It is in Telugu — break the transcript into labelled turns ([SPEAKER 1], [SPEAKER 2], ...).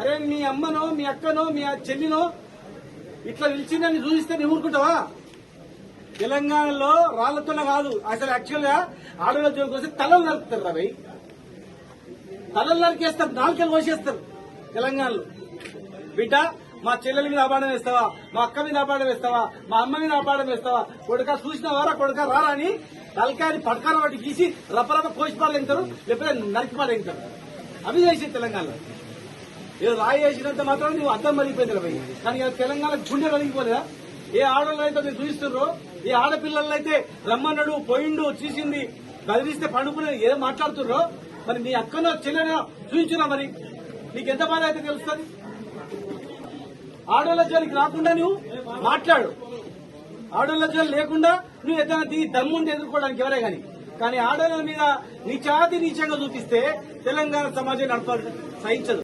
[SPEAKER 1] అరే మీ అమ్మనో మీ అక్కనో మీ చెల్లినో ఇట్లా నిలిచిందని చూపిస్తే నువ్వు ఊరుకుంటావా? తెలంగాణలో రాళ్ళతోనే కాదు. అసలు యాక్చువల్గా ఆడవాళ్ళ జోలికి వస్తే తలలు నరుకుతారు రవి తలలు నరికేస్తారు నాలుకలు కోసేస్తారు తెలంగాణలో. బిడ్డ మా చెల్లెల మీద అపాడం వేస్తావా? మా అక్క మీద అపాడం వేస్తావా? మా అమ్మ మీద అపాడం వేస్తావా? కొడుక చూసిన వారా కొడుక రారా అని తలకాయని పడకాల వాటి గీసి రపరప కోసి పాడలేంటారు లేకపోతే నరికి పాడలేంటారు అవి చేసి తెలంగాణలో. ఏదో రాయి వేసినంత మాత్రం నువ్వు అర్థం మరిగిపోయింది రవి కానీ తెలంగాణ గుండె కలిగిపోలేదా ఏ ఆడవాళ్ళు అయితే మీరు చూపిస్తుర్రో ఏ ఆడపిల్లలు అయితే రమ్మన్నాడు పోయిండు చూసింది బదిలిస్తే పండుకునే ఏదో మాట్లాడుతుర్రో మరి నీ అక్కనో చెల్లెనో చూపించురా మరి. నీకు ఎంత బాధ అయితే తెలుస్తుంది? ఆడవాళ్ళ జోలికి రాకుండా నువ్వు మాట్లాడు. ఆడవాళ్ళ జోలి లేకుండా నువ్వు ఏదైనా దీ దమ్ముండి ఎదుర్కోవడానికి ఎవరే గాని కానీ ఆడవాళ్ళ మీద నిచాతి నీచంగా చూపిస్తే తెలంగాణ సమాజం నడపాలి సహించదు.